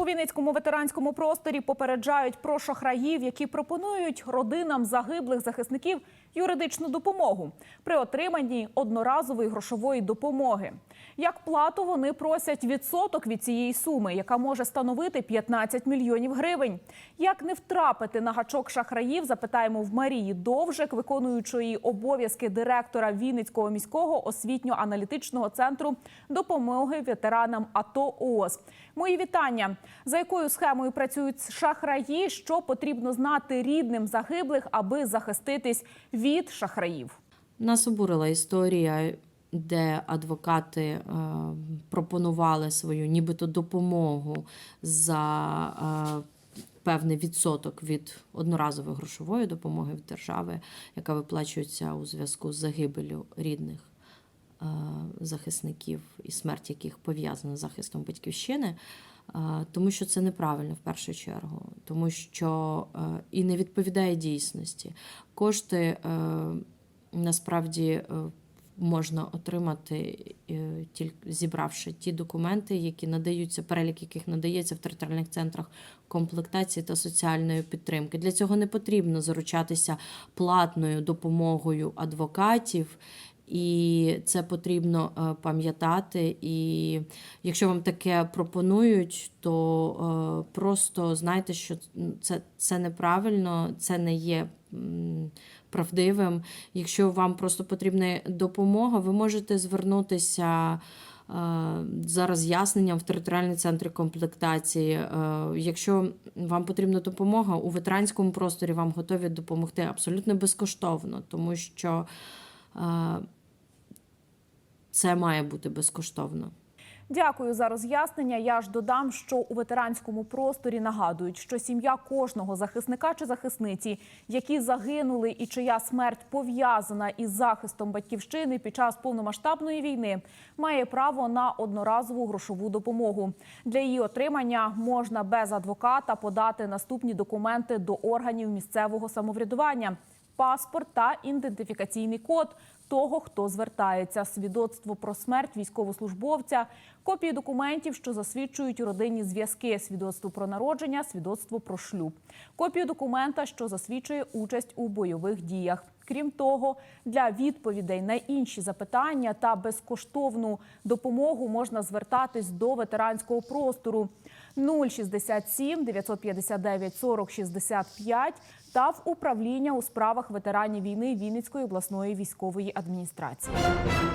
У Вінницькому ветеранському просторі попереджають про шахраїв, які пропонують родинам загиблих захисників юридичну допомогу при отриманні одноразової грошової допомоги. Як плату вони просять відсоток від цієї суми, яка може становити 15 мільйонів гривень. Як не втрапити на гачок шахраїв, запитаємо в Марії Довжик, виконуючої обов'язки директора Вінницького міського освітньо-аналітичного центру допомоги ветеранам АТО ООС. Мої вітання. За якою схемою працюють шахраї? Що потрібно знати рідним загиблих, аби захиститись від шахраїв? Нас обурила історія, де адвокати е, пропонували свою нібито допомогу за е, певний відсоток від одноразової грошової допомоги від держави, яка виплачується у зв'язку з загибелю рідних е, захисників і смерть яких пов'язана з захистом батьківщини. Тому що це неправильно в першу чергу, тому що і не відповідає дійсності. Кошти насправді можна отримати е, тільки зібравши ті документи, які надаються, перелік яких надається в територіальних центрах комплектації та соціальної підтримки. Для цього не потрібно заручатися платною допомогою адвокатів. І це потрібно е, пам'ятати. І якщо вам таке пропонують, то е, просто знайте, що це, це неправильно, це не є правдивим. Якщо вам просто потрібна допомога, ви можете звернутися. е, За роз'ясненням в територіальні центри комплектації. Якщо вам потрібна допомога у ветеранському просторі, вам готові допомогти абсолютно безкоштовно, тому що це має бути безкоштовно. Дякую за роз'яснення. Я ж додам, що у ветеранському просторі нагадують, що сім'я кожного захисника чи захисниці, які загинули і чия смерть пов'язана із захистом батьківщини під час повномасштабної війни, має право на одноразову грошову допомогу. Для її отримання можна без адвоката подати наступні документи до органів місцевого самоврядування: паспорт та ідентифікаційний код того, хто звертається, свідоцтво про смерть військовослужбовця, копії документів, що засвідчують родинні зв'язки, свідоцтво про народження, свідоцтво про шлюб, копію документа, що засвідчує участь у бойових діях. Крім того, для відповідей на інші запитання та безкоштовну допомогу можна звертатись до ветеранського простору 067 959 40 65 та в управління у справах ветеранів війни Вінницької обласної військової адміністрації.